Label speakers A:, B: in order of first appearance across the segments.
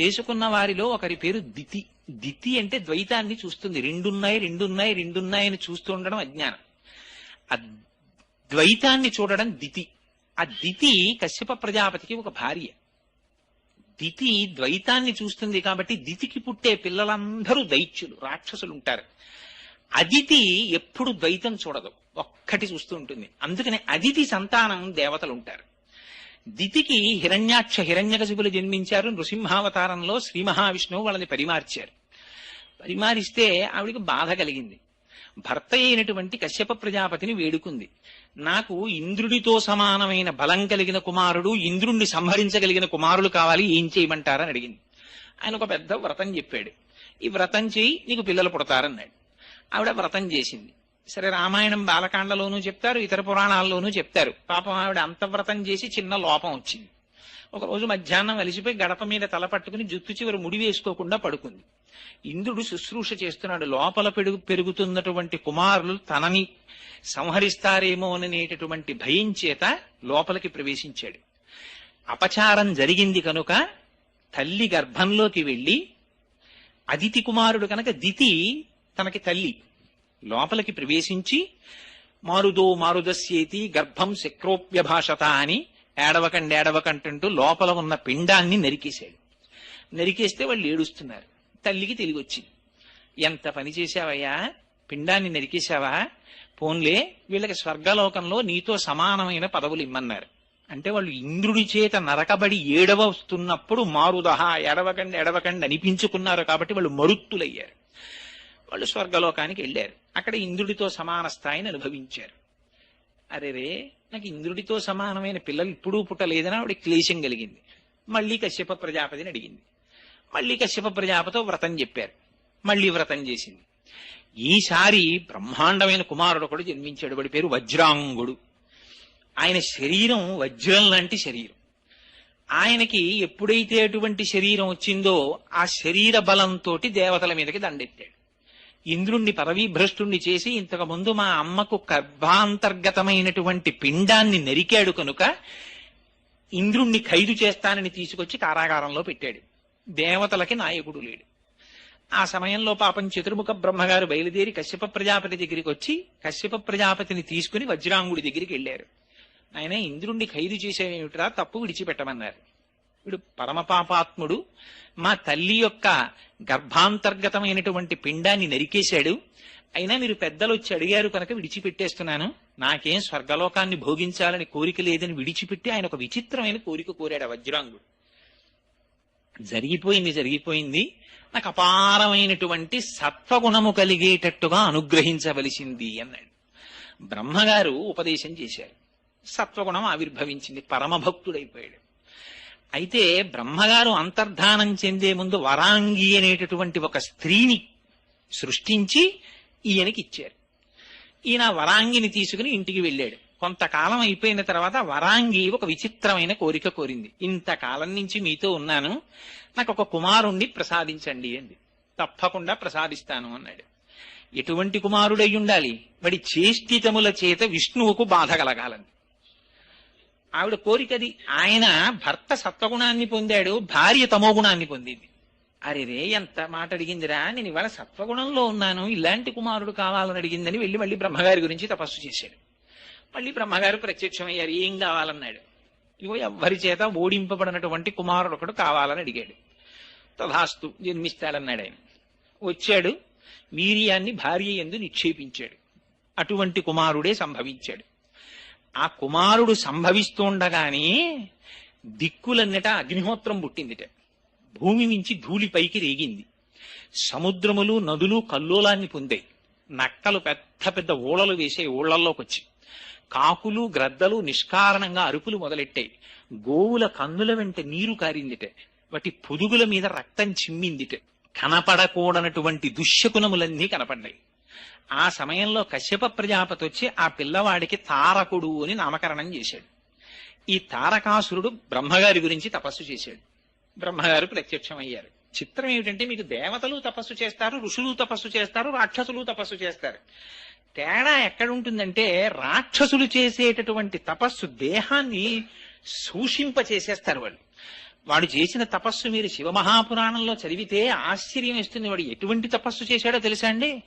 A: చేసుకున్న వారిలో ఒకరి పేరు దితి. దితి అంటే ద్వైతాన్ని చూస్తుంది. రెండున్నాయి రెండున్నాయి రెండున్నాయని చూస్తూ ఉండడం అజ్ఞానం. ఆ ద్వైతాన్ని చూడడం దితి. ఆ దితి కశ్యప ప్రజాపతికి ఒక భార్య. దితి ద్వైతాన్ని చూస్తుంది కాబట్టి దితికి పుట్టే పిల్లలందరూ దైత్యులు రాక్షసులు ఉంటారు అదితి ఎప్పుడు ద్వైతం చూడదు. ఒక్కటి చూస్తూ ఉంటుంది. అందుకని అదితి సంతానం దేవతలు ఉంటారు దితికి హిరణ్యాక్ష హిరణ్యకశిపులు జన్మించారు. నృసింహావతారంలో శ్రీ మహావిష్ణువు వాళ్ళని పరిమార్చారు. పరిమారిస్తే ఆవిడికి బాధ కలిగింది. భర్త అయినటువంటి కశ్యప ప్రజాపతిని వేడుకుంది. నాకు ఇంద్రుడితో సమానమైన బలం కలిగిన కుమారుడు ఇంద్రుణ్ణి సంహరించగలిగిన కుమారులు కావాలి ఏం చేయమంటారని అడిగింది. ఆయన ఒక పెద్ద వ్రతం చెప్పాడు. ఈ వ్రతం చేయి నీకు పిల్లలు పుడతారన్నాడు. ఆవిడ వ్రతం చేసింది. సరే రామాయణం బాలకాండలోనూ చెప్తారు ఇతర పురాణాల్లోనూ చెప్తారు. పాపం ఆవిడ అంతవ్రతం చేసి చిన్న లోపం వచ్చింది. ఒక రోజు మధ్యాహ్నం అలిసిపోయి గడప మీద తల పట్టుకుని జుత్తు చివరి ముడి వేసుకోకుండా పడుకుంది. ఇంద్రుడు శుశ్రూష చేస్తున్నాడు. లోపల పెరుగు పెరుగుతున్నటువంటి కుమారులు తనని సంహరిస్తారేమో అనేటటువంటి భయం చేత లోపలికి ప్రవేశించాడు. అపచారం జరిగింది కనుక తల్లి గర్భంలోకి వెళ్ళి అదితి కుమారుడు కనుక దితి తనకి తల్లి. లోపలికి ప్రవేశించి మారుదో మారుదస్యేతి గర్భం శక్రోప్యభాషత అని ఏడవకండేడవకంటుంటూ లోపల ఉన్న పిండాన్ని నరికేశాడు. నరికేస్తే వాళ్ళు ఏడుస్తున్నారు. తల్లికి తెలివి వచ్చింది ఎంత పని చేశావయ్యా? పిండాన్ని నరికేశావా? పోన్లే వీళ్ళకి స్వర్గలోకంలో నీతో సమానమైన పదవులు ఇమ్మన్నారు. అంటే వాళ్ళు ఇంద్రుడి చేత నరకబడి ఏడవ వస్తున్నప్పుడు మారుదహ ఎడవకండి ఎడవకండి అనిపించుకున్నారు కాబట్టి వాళ్ళు మరుత్తులయ్యారు. వాళ్ళు స్వర్గలోకానికి వెళ్ళారు. అక్కడ ఇంద్రుడితో సమాన స్థాయిని అనుభవించారు. అరే రే నాకు ఇంద్రుడితో సమానమైన పిల్లలు ఇప్పుడు పుట్టలేదని ఆవిడ క్లేశం కలిగింది. మళ్ళీ కశ్యప ప్రజాపతిని అడిగింది. మళ్ళీ కశ్యప ప్రజాపతో వ్రతం చెప్పారు. మళ్ళీ వ్రతం చేసింది. ఈసారి బ్రహ్మాండమైన కుమారుడు ఒకడు జన్మించాడు. వాడి పేరు వజ్రాంగుడు. ఆయన శరీరం వజ్రం లాంటి శరీరం. ఆయనకి ఎప్పుడైతే అటువంటి శరీరం వచ్చిందో ఆ శరీర బలంతో దేవతల మీదకి దండెత్తాడు. ఇంద్రుణ్ణి పరవీభ్రష్టుణ్ణి చేసి ఇంతకు ముందు మా అమ్మకు గర్భాంతర్గతమైనటువంటి పిండాన్ని నరికాడు కనుక ఇంద్రుణ్ణి ఖైదు చేస్తానని తీసుకొచ్చి కారాగారంలో పెట్టాడు. దేవతలకి నాయకుడు లేడు. ఆ సమయంలో పాపం చతుర్ముఖ బ్రహ్మగారు బయలుదేరి కశ్యప ప్రజాపతి దగ్గరికి వచ్చి కశ్యప ప్రజాపతిని తీసుకుని వజ్రాంగుడి దగ్గరికి వెళ్ళారు. ఆయన ఇంద్రుణ్ణి ఖైదు చేసేమిట్రా తప్పు విడిచిపెట్టమన్నారు. వీడు పరమపాపాత్ముడు మా తల్లి యొక్క గర్భాంతర్గతమైనటువంటి పిండాన్ని నరికేశాడు. అయినా మీరు పెద్దలు వచ్చి అడిగారు కనుక విడిచిపెట్టేస్తున్నాను. నాకేం స్వర్గలోకాన్ని భోగించాలని కోరిక లేదని విడిచిపెట్టి ఆయన ఒక విచిత్రమైన కోరిక కోరాడు ఆ వజ్రాంగుడు. జరిగిపోయింది జరిగిపోయింది. నాకు అపారమైనటువంటి సత్వగుణము కలిగేటట్టుగా అనుగ్రహించవలసింది అన్నాడు. బ్రహ్మగారు ఉపదేశం చేశారు. సత్వగుణం ఆవిర్భవించింది పరమభక్తుడైపోయాడు. అయితే బ్రహ్మగారు అంతర్ధానం చెందే ముందు వరాంగి అనేటటువంటి ఒక స్త్రీని సృష్టించి ఈయనకి ఇచ్చారు. ఈయన వరాంగిని తీసుకుని ఇంటికి వెళ్ళాడు. కొంతకాలం అయిపోయిన తర్వాత వరాంగి ఒక విచిత్రమైన కోరిక కోరింది. ఇంతకాలం నుంచి మీతో ఉన్నాను. నాకు ఒక కుమారుణ్ణి ప్రసాదించండి అంది. తప్పకుండా ప్రసాదిస్తాను అన్నాడు. ఎటువంటి కుమారుడై ఉండాలి? వాడి చేష్టితముల చేత విష్ణువుకు బాధ కలగాలని. ఆవిడ కోరికది ఆయన భర్త సత్వగుణాన్ని పొందాడు భార్య తమోగుణాన్ని పొందింది. అరేరే ఎంత మాట అడిగిందిరా? నేను ఇవాళ సత్వగుణంలో ఉన్నాను ఇలాంటి కుమారుడు కావాలని అడిగిందని వెళ్ళి మళ్ళీ బ్రహ్మగారి గురించి తపస్సు చేశాడు. మళ్ళీ బ్రహ్మగారు ప్రత్యక్షమయ్యారు ఏం కావాలన్నాడు? ఇగో ఎవ్వరి చేత ఓడింపబడినటువంటి కుమారుడు ఒకడు కావాలని అడిగాడు. తథాస్తు జన్మిస్తాడన్నాడు ఆయన. వచ్చాడు వీర్యాన్ని భార్య ఎందు నిక్షేపించాడు. అటువంటి కుమారుడే సంభవించాడు. ఆ కుమారుడు సంభవిస్తుండగానే దిక్కులన్నట అగ్నిహోత్రం పుట్టిందిట. భూమి నుంచి ధూళి పైకి రేగింది. సముద్రములు నదులు కల్లోలాన్ని పొందాయి. నక్కలు పెద్ద పెద్ద ఊళలు వేసే ఊళ్ళల్లోకి వచ్చి కాకులు గ్రద్దలు నిష్కారణంగా అరుపులు మొదలెట్టాయి. గోవుల కన్నుల వెంట నీరు కారిందిట. వాటి పొదుగుల మీద రక్తం చిమ్మిందిట. కనపడకూడనటువంటి దుశ్శకునములన్నీ కనపడ్డాయి. ఆ సమయంలో కశ్యప ప్రజాపతి వచ్చి ఆ పిల్లవాడికి తారకుడు అని నామకరణం చేశాడు. ఈ తారకాసురుడు బ్రహ్మగారి గురించి తపస్సు చేశాడు. బ్రహ్మగారు ప్రత్యక్షమయ్యారు. చిత్రం ఏమిటంటే మీకు దేవతలు తపస్సు చేస్తారు ఋషులు తపస్సు చేస్తారు రాక్షసులు తపస్సు చేస్తారు. తేడా ఎక్కడుంటుందంటే రాక్షసులు చేసేటటువంటి తపస్సు దేహాన్ని సూషింప చేసేస్తారు వాళ్ళు. వాడు చేసిన తపస్సు మీరు శివమహాపురాణంలో చదివితే ఆశ్చర్యం ఇస్తుంది వాడు ఎటువంటి తపస్సు చేశాడో తెలుసా అండి?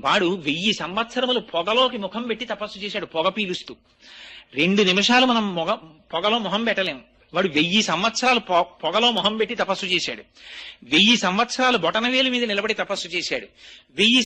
A: వాడు వెయ్యి సంవత్సరములు పొగలోకి ముఖం పెట్టి తపస్సు చేశాడు పొగ పీలుస్తూ. రెండు నిమిషాలు మనం మొగ పొగలో మొహం పెట్టలేము. వాడు వెయ్యి సంవత్సరాలు పొ- పొగలో మొహం పెట్టి తపస్సు చేశాడు. వెయ్యి సంవత్సరాలు బొటనవేలు మీద నిలబడి తపస్సు చేశాడు. వెయ్యి